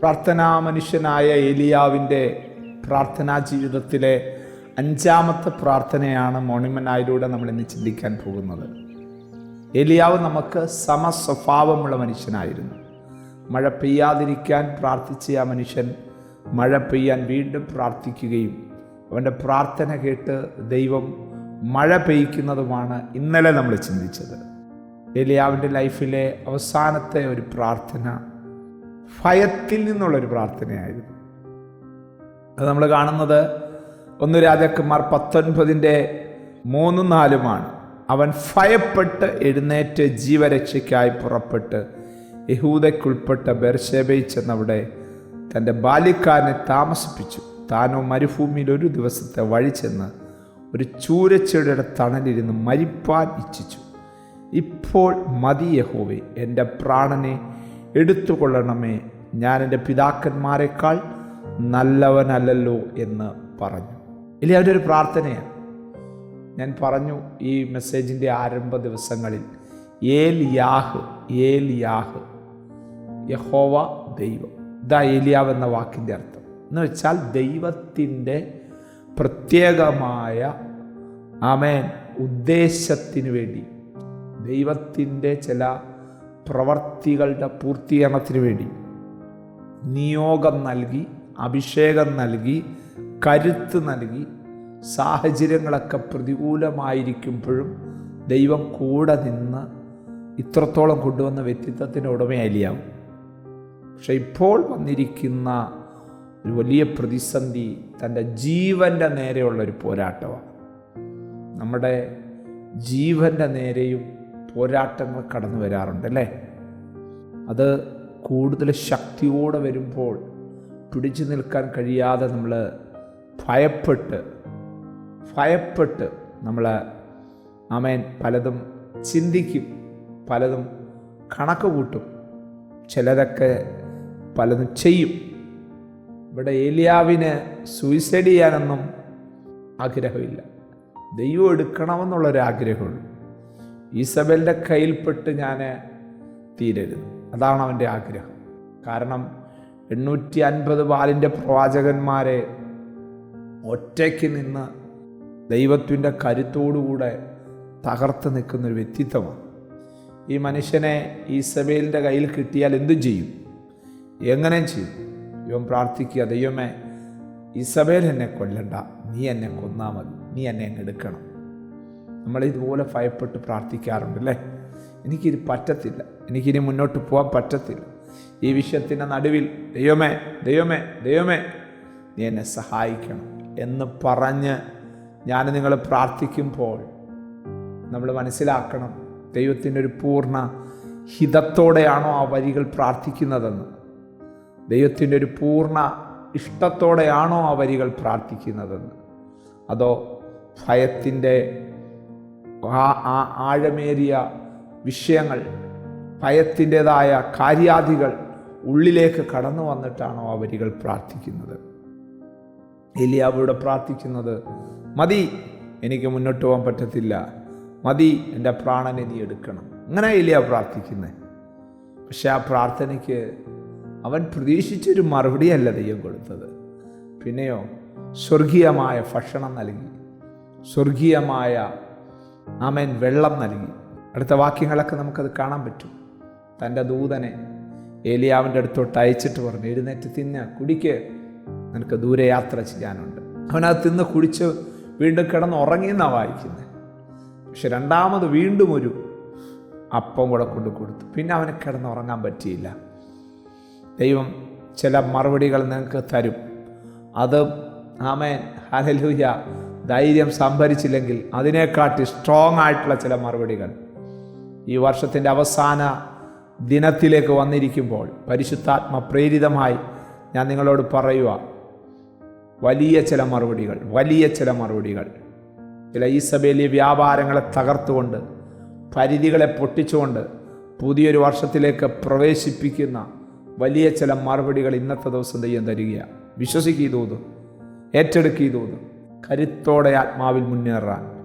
പ്രാർത്ഥനാ മനുഷ്യനായ ഏലിയാവിന്റെ പ്രാർത്ഥനാ ജീവിതത്തിലെ അഞ്ചാമത്തെ പ്രാർത്ഥനയാണ് മോണിമനായിലൂടെ നമ്മൾ ഇന്ന് ചിന്തിക്കാൻ പോകുന്നത്. ഏലിയാവ് നമുക്ക് സമസ്വഭാവമുള്ള മനുഷ്യനായിരുന്നു. മഴ പെയ്യാതിരിക്കാൻ പ്രാർത്ഥിച്ച ആ മനുഷ്യൻ മഴ പെയ്യാൻ വീണ്ടും പ്രാർത്ഥിക്കുകയും അവന്റെ പ്രാർത്ഥന കേട്ട് ദൈവം മഴ പെയ്ക്കുന്നതുമാണ് ഇന്നലെ നമ്മൾ ചിന്തിച്ചത്. ഏലിയാവിന്റെ ലൈഫിലെ അവസാനത്തെ ഒരു പ്രാർത്ഥന ഭയത്തിൽ നിന്നുള്ളൊരു പ്രാർത്ഥനയായിരുന്നു. അത് നമ്മൾ കാണുന്നത് ഒന്ന് രാജാക്കന്മാർ പത്തൊൻപതിന്റെ മൂന്നും നാലുമാണ്. അവൻ ഭയപ്പെട്ട് എഴുന്നേറ്റ് ജീവരക്ഷയ്ക്കായി പുറപ്പെട്ട് യഹൂദയ്ക്കുൾപ്പെട്ട ബെർഷേബയിൽ ചെന്നവിടെ തന്റെ ബാല്യക്കാരനെ താമസിപ്പിച്ചു. താനോ മരുഭൂമിയിൽ ഒരു ദിവസത്തെ വഴി ചെന്ന് ഒരു ചൂരച്ചെടിയുടെ തണലിരുന്ന് മരിപ്പാൻ ഇച്ഛിച്ചു. ഇപ്പോൾ മതി യഹോവേ എന്റെ പ്രാണനെ എടുത്തുകൊള്ളണമേ. ഞാൻ എന്റെ പിതാക്കന്മാരെക്കാൾ നല്ലവനല്ലല്ലോ എന്ന് പറഞ്ഞു. ഇല്ല അവന്റെ ഒരു പ്രാർത്ഥനയാണ്. ഞാൻ പറഞ്ഞു ഈ മെസ്സേജിന്റെ ആരംഭ ദിവസങ്ങളിൽ ഏൽ യാഹ് ഏൽ യാഹ് യഹോവ ദൈവം. ഇതാ ഏലിയാവ് എന്ന വാക്കിന്റെ അർത്ഥം. എന്ന് വെച്ചാൽ ദൈവത്തിന്റെ പ്രത്യേകമായ ആമേൻ ഉദ്ദേശത്തിന് വേണ്ടി. ദൈവത്തിന്റെ ചില പ്രവർത്തികളുടെ പൂർത്തീകരണത്തിന് വേണ്ടി നിയോഗം നൽകി അഭിഷേകം നൽകി കരുത്ത് നൽകി സാഹചര്യങ്ങളൊക്കെ പ്രതികൂലമായിരിക്കുമ്പോഴും ദൈവം കൂടെ നിന്ന് ഇത്രത്തോളം കൊണ്ടുവന്ന വ്യക്തിത്വത്തിന്റെ ഉടമയാലിയാവും പക്ഷെ ഇപ്പോൾ വന്നിരിക്കുന്ന ഒരു വലിയ പ്രതിസന്ധി തന്റെ ജീവന്റെ നേരെയുള്ള ഒരു പോരാട്ടമാണ്. നമ്മുടെ ജീവന്റെ നേരെയും പോരാട്ടങ്ങൾ കടന്നു വരാറുണ്ട് അല്ലേ? അത് കൂടുതൽ ശക്തിയോടെ വരുമ്പോൾ പിടിച്ചു നിൽക്കാൻ കഴിയാതെ നമ്മൾ ഭയപ്പെട്ട് ഭയപ്പെട്ട് നമ്മൾ അമേൻ പലതും ചിന്തിക്കും പലതും കണക്ക് കൂട്ടും. ചിലതൊക്കെ പലതും ചെയ്യും. ഇവിടെ ഏലിയാവിന് സൂയിസൈഡ് ചെയ്യാനൊന്നും ആഗ്രഹമില്ല. ദൈവം എടുക്കണമെന്നുള്ളൊരു ആഗ്രഹമുള്ളൂ ഈസബലിന്റെ കയ്യിൽപ്പെട്ട് ഞാൻ തീരരുത്. അതാണ് അവന്റെ ആഗ്രഹം. കാരണം എണ്ണൂറ്റി അൻപത് വാലിന്റെ പ്രവാചകന്മാരെ ഒറ്റയ്ക്ക് നിന്ന് ദൈവത്തിന്റെ കരുത്തോടുകൂടെ തകർത്ത് നിൽക്കുന്നൊരു വ്യക്തിത്വമാണ്. ഈ മനുഷ്യനെ ഈസബേലിന്റെ കയ്യിൽ കിട്ടിയാൽ എന്തും ചെയ്യും? എങ്ങനെ ചെയ്യും. ഇവൻ പ്രാർത്ഥിക്കുക ദൈവമേ ഈസബേൽ എന്നെ കൊല്ലണ്ട. നീ എന്നെ കൊന്നാൽ മതി. നീ എന്നെ എടുക്കണം. നമ്മൾ ഇതുപോലെ ഭയപ്പെട്ട് പ്രാർത്ഥിക്കാറുണ്ട് അല്ലേ? എനിക്കിത് പറ്റത്തില്ല. എനിക്കിനി മുന്നോട്ട് പോകാൻ പറ്റത്തില്ല. ഈ വിഷയത്തിന്റെ നടുവിൽ ദൈവമേ ദൈവമേ ദൈവമേ നീ എന്നെ സഹായിക്കണം എന്ന് പറഞ്ഞ് ഞാൻ നിങ്ങൾ പ്രാർത്ഥിക്കുമ്പോൾ നമ്മൾ മനസ്സിലാക്കണം ദൈവത്തിന്റെ ഒരു പൂർണ ഹിതത്തോടെയാണോ ആ വരികൾ പ്രാർത്ഥിക്കുന്നതെന്ന്. ദൈവത്തിന്റെ ഒരു പൂർണ ഇഷ്ടത്തോടെയാണോ ആ വരികൾ പ്രാർത്ഥിക്കുന്നതെന്ന്. അതോ ഭയത്തിന്റെ ആ ആ ആഴമേറിയ വിഷയങ്ങൾ ഭയത്തിന്റെതായ കാര്യാദികൾ ഉള്ളിലേക്ക് കടന്നു വന്നിട്ടാണോ ആ വരികൾ പ്രാർത്ഥിക്കുന്നത്? എലിയാവിടെ പ്രാർത്ഥിക്കുന്നത് മതി എനിക്ക് മുന്നോട്ട് പോകാൻ പറ്റത്തില്ല. മതി എന്റെ പ്രാണനെ നീ എടുക്കണം. അങ്ങനെ എലിയ പ്രാർത്ഥിക്കുന്നത് പക്ഷെ ആ പ്രാർത്ഥനയ്ക്ക് അവൻ പ്രതീക്ഷിച്ചൊരു മറുപടിയല്ല ദൈവം കൊടുത്തത്. പിന്നെയോ സ്വർഗീയമായ ഭക്ഷണം നൽകി. സ്വർഗീയമായ ആമേൻ. വെള്ളം നൽകി. അടുത്ത വാക്യങ്ങളൊക്കെ നമുക്കത് കാണാൻ പറ്റും. തന്റെ ദൂതനെ ഏലിയാവിന്റെ അടുത്തോട്ട് അയച്ചിട്ട് പറഞ്ഞു എഴുന്നേറ്റ് തിന്ന കുടിക്ക്. നിനക്ക് ദൂരെ യാത്ര ചെയ്യാനുണ്ട്. അവനത് തിന്ന് കുടിച്ച് വീണ്ടും കിടന്ന് ഉറങ്ങിയെന്നാണ് വായിക്കുന്നത് പക്ഷെ രണ്ടാമത് വീണ്ടും ഒരു അപ്പം കൂടെ കൊണ്ട് കൊടുത്തു. പിന്നെ അവനെ കിടന്ന് ഉറങ്ങാൻ പറ്റിയില്ല. ദൈവം ചില മറുപടികൾ നിങ്ങൾക്ക് തരും. അത് ആമേൻ ഹലലൂയ ധൈര്യം സംഭരിച്ചില്ലെങ്കിൽ അതിനെക്കാട്ടി സ്ട്രോങ് ആയിട്ടുള്ള ചില മറുപടികൾ. ഈ വർഷത്തിന്റെ അവസാന ദിനത്തിലേക്ക് വന്നിരിക്കുമ്പോൾ പരിശുദ്ധാത്മ പ്രേരിതമായി ഞാൻ നിങ്ങളോട് പറയുക വലിയ ചില മറുപടികൾ വലിയ ചില മറുപടികൾ. ചില ഈസബേലി വ്യാപാരങ്ങളെ തകർത്തുകൊണ്ട് പരിധികളെ പൊട്ടിച്ചുകൊണ്ട് പുതിയൊരു വർഷത്തിലേക്ക് പ്രവേശിപ്പിക്കുന്ന വലിയ ചില മറുപടികൾ ഇന്നത്തെ ദിവസം ദൈവം തരികയാണ് വിശ്വസിക്കുക ഏറ്റെടുക്കുക കരുത്തോടെ ആത്മാവിൽ മുന്നേറാൻ.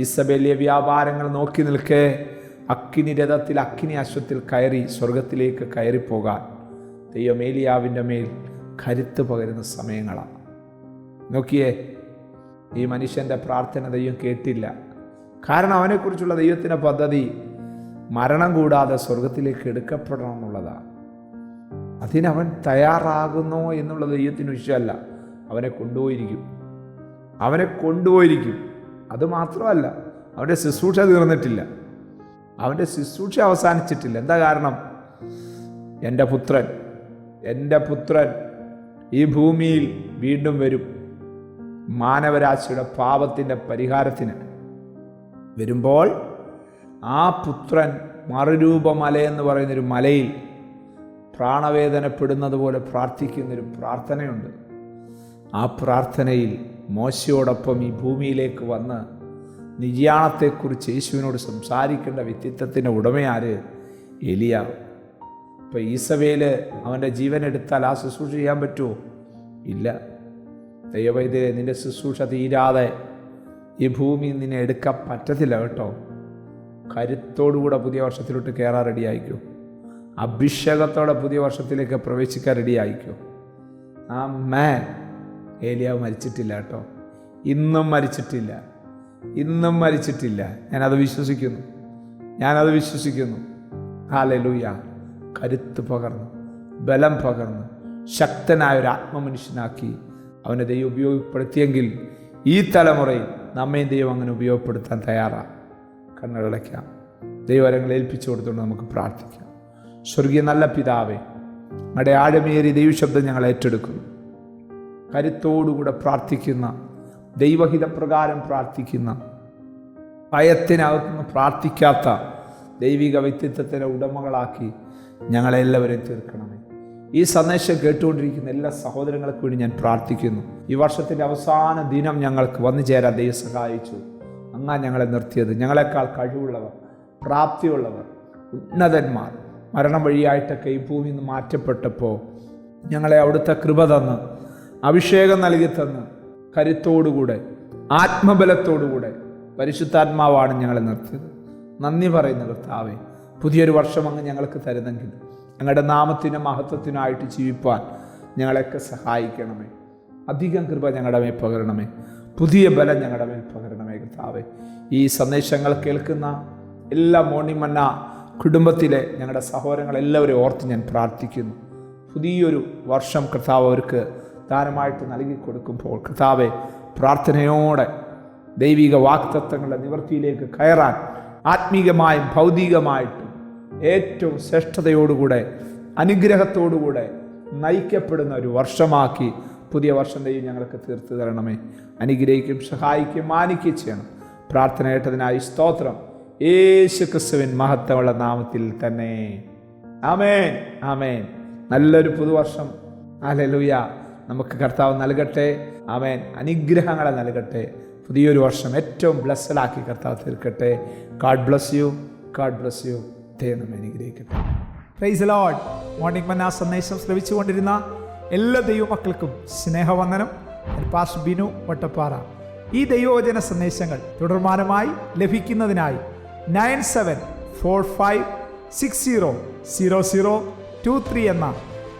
ഇസബേലിയ വ്യാപാരങ്ങൾ നോക്കി നിൽക്കെ അക്കിനി രഥത്തിൽ അക്കിനി അശ്വത്തിൽ കയറി സ്വർഗത്തിലേക്ക് കയറിപ്പോകാൻ. ദൈവമേലിയാവിന്റെ മേൽ കരുത്ത് പകരുന്ന സമയങ്ങളാണ് നോക്കിയേ ഈ മനുഷ്യന്റെ പ്രാർത്ഥന ദൈവം കേട്ടില്ല. കാരണം അവനെക്കുറിച്ചുള്ള ദൈവത്തിന്റെ പദ്ധതി മരണം കൂടാതെ സ്വർഗത്തിലേക്ക് എടുക്കപ്പെടണം എന്നുള്ളതാണ് അതിനവൻ തയ്യാറാകുന്നോ എന്നുള്ളത് ദൈവത്തിന് വിഷയമല്ല അവനെ കൊണ്ടുപോയിരിക്കും. അവനെ കൊണ്ടുപോയിരിക്കും. അതുമാത്രമല്ല അവന്റെ ശുശ്രൂഷ തീർന്നിട്ടില്ല. അവന്റെ ശുശ്രൂഷ അവസാനിച്ചിട്ടില്ല. എന്താ കാരണം? എന്റെ പുത്രൻ എന്റെ പുത്രൻ ഈ ഭൂമിയിൽ വീണ്ടും വരും. മാനവരാശിയുടെ പാപത്തിന്റെ പരിഹാരത്തിന് വരുമ്പോൾ ആ പുത്രൻ മറുരൂപമല എന്ന് പറയുന്നൊരു മലയിൽ പ്രാണവേദനപ്പെടുന്നത് പോലെ പ്രാർത്ഥിക്കുന്നൊരു പ്രാർത്ഥനയുണ്ട്. ആ പ്രാർത്ഥനയിൽ മോശയോടൊപ്പം ഈ ഭൂമിയിലേക്ക് വന്ന് നിര്യാണത്തെക്കുറിച്ച് യേശുവിനോട് സംസാരിക്കേണ്ട വ്യക്തിത്വത്തിന്റെ ഉടമയാര് എലിയാവ് ഇപ്പോൾ ഈസവേൽ അവന്റെ ജീവൻ എടുത്താൽ ആ ശുശ്രൂഷ ചെയ്യാൻ പറ്റുമോ? ഇല്ല. ദൈവവൈദ്യരെ നിന്റെ ശുശ്രൂഷ തീരാതെ ഈ ഭൂമി നിന്നെ എടുക്കാൻ പറ്റത്തില്ല കേട്ടോ. കരുത്തോടുകൂടെ പുതിയ വർഷത്തിലോട്ട് കയറാൻ റെഡി ആയിക്കോ അഭിഷേകത്തോടെ പുതിയ വർഷത്തിലേക്ക് പ്രവേശിക്കാൻ റെഡി ആയിക്കോ ആ മാൻ ഏലിയാവ് മരിച്ചിട്ടില്ല കേട്ടോ. ഇന്നും മരിച്ചിട്ടില്ല. ഇന്നും മരിച്ചിട്ടില്ല. ഞാനത് വിശ്വസിക്കുന്നു. ഞാനത് വിശ്വസിക്കുന്നു. ഹാലലൂയ കരുത്ത് പകർന്നു. ബലം പകർന്നു. ശക്തനായ ഒരു ആത്മമനുഷ്യനാക്കി അവനെ ദൈവം ഉപയോഗപ്പെടുത്തിയെങ്കിൽ ഈ തലമുറയിൽ നമ്മയും ദൈവം അങ്ങനെ ഉപയോഗപ്പെടുത്താൻ തയ്യാറാണ്. കണ്ണുകളടയ്ക്കാം ദൈവരങ്ങളെ ഏൽപ്പിച്ചു കൊടുത്തുകൊണ്ട് നമുക്ക് പ്രാർത്ഥിക്കാം. സ്വർഗീയ നല്ല പിതാവേ നമ്മുടെ ആഴമേറി ദൈവശബ്ദം ഞങ്ങൾ ഏറ്റെടുക്കുന്നു. കരുത്തോടുകൂടെ പ്രാർത്ഥിക്കുന്ന ദൈവഹിതപ്രകാരം പ്രാർത്ഥിക്കുന്ന ഭയത്തിനകത്തുനിന്ന് പ്രാർത്ഥിക്കാത്ത ദൈവിക വ്യക്തിത്വത്തിന്റെ ഉടമകളാക്കി ഞങ്ങളെല്ലാവരെയും തീർക്കണമേ. ഈ സന്ദേശം കേട്ടുകൊണ്ടിരിക്കുന്ന എല്ലാ സഹോദരങ്ങൾക്ക് വേണ്ടി ഞാൻ പ്രാർത്ഥിക്കുന്നു. ഈ വർഷത്തിന്റെ അവസാന ദിനം ഞങ്ങൾക്ക് വന്നു ചേരാൻ ദൈവം സഹായിച്ചു. അങ്ങാ ഞങ്ങളെ നിർത്തിയത്. ഞങ്ങളെക്കാൾ കഴിവുള്ളവർ പ്രാപ്തിയുള്ളവർ ഉന്നതന്മാർ. മരണം വഴിയായിട്ടൊക്കെ ഈ ഭൂമിയിൽ നിന്ന് മാറ്റപ്പെട്ടപ്പോൾ ഞങ്ങളെ അവിടുത്തെ കൃപ തന്ന് അഭിഷേകം നൽകി തന്ന് കരുത്തോടുകൂടെ ആത്മബലത്തോടുകൂടെ പരിശുദ്ധാത്മാവാണ് ഞങ്ങളെ നിർത്തിയത്. നന്ദി പറയുന്ന കർത്താവേ. പുതിയൊരു വർഷം അങ്ങ് ഞങ്ങൾക്ക് തരുന്നെങ്കിൽ ഞങ്ങളുടെ നാമത്തിനും മഹത്വത്തിനായിട്ട് ജീവിപ്പാൻ ഞങ്ങളെയൊക്കെ സഹായിക്കണമേ. അധികം കൃപ ഞങ്ങളുടെ മേൽ പകരണമേ. പുതിയ ബലം ഞങ്ങളുടെ മേൽ പകരണമേ കർത്താവേ. ഈ സന്ദേശങ്ങൾ കേൾക്കുന്ന എല്ലാ മോണിമന്ന കുടുംബത്തിലെ ഞങ്ങളുടെ സഹോദരങ്ങളെല്ലാവരെയും ഓർത്ത് ഞാൻ പ്രാർത്ഥിക്കുന്നു. പുതിയൊരു വർഷം കർത്താവ് അവർക്ക് ദാനമായിട്ട് നൽകി കൊടുക്കുമ്പോൾ കർത്താവെ പ്രാർത്ഥനയോടെ ദൈവിക വാക്തത്വങ്ങളുടെ നിവൃത്തിയിലേക്ക് കയറാൻ ആത്മീകമായും ഭൗതികമായിട്ടും ഏറ്റവും ശ്രേഷ്ഠതയോടുകൂടെ അനുഗ്രഹത്തോടുകൂടെ നയിക്കപ്പെടുന്ന ഒരു വർഷമാക്കി പുതിയ വർഷം ദൈവം ഞങ്ങൾക്ക് തീർത്തു തരണമേ. അനുഗ്രഹിക്കും സഹായിക്കും മാനിക്കുകയും ചെയ്യണം. പ്രാർത്ഥന കേട്ടതിനായി സ്തോത്രം. യേശു ക്രിസ്തുവിൻ മഹത്വമുള്ള നാമത്തിൽ തന്നെ. ആമേൻ. ആമേൻ. നല്ലൊരു പുതുവർഷം. അലലുയ നമുക്ക് കർത്താവ് നൽകട്ടെ. അവൻ അനുഗ്രഹങ്ങളെ നൽകട്ടെ. പുതിയൊരു വർഷം ഏറ്റവും ബ്ലസ്സഡാക്കി കർത്താവ് തീർക്കട്ടെ. God bless you God bless you ദൈവം അനുഗ്രഹിക്കട്ടെ. പ്രൈസ് ലോഡ് മോർണിംഗ് മന്ന സന്ദേശം ശ്രവിച്ചുകൊണ്ടിരുന്ന എല്ലാ ദൈവമക്കൾക്കും സ്നേഹവന്ദനം. പാസ് ബിനു വട്ടപ്പാറ. ഈ ദൈവവചന സന്ദേശങ്ങൾ തുടർമാനമായി ലഭിക്കുന്നതിനായി nine seven four five six zero zero zero two three എന്ന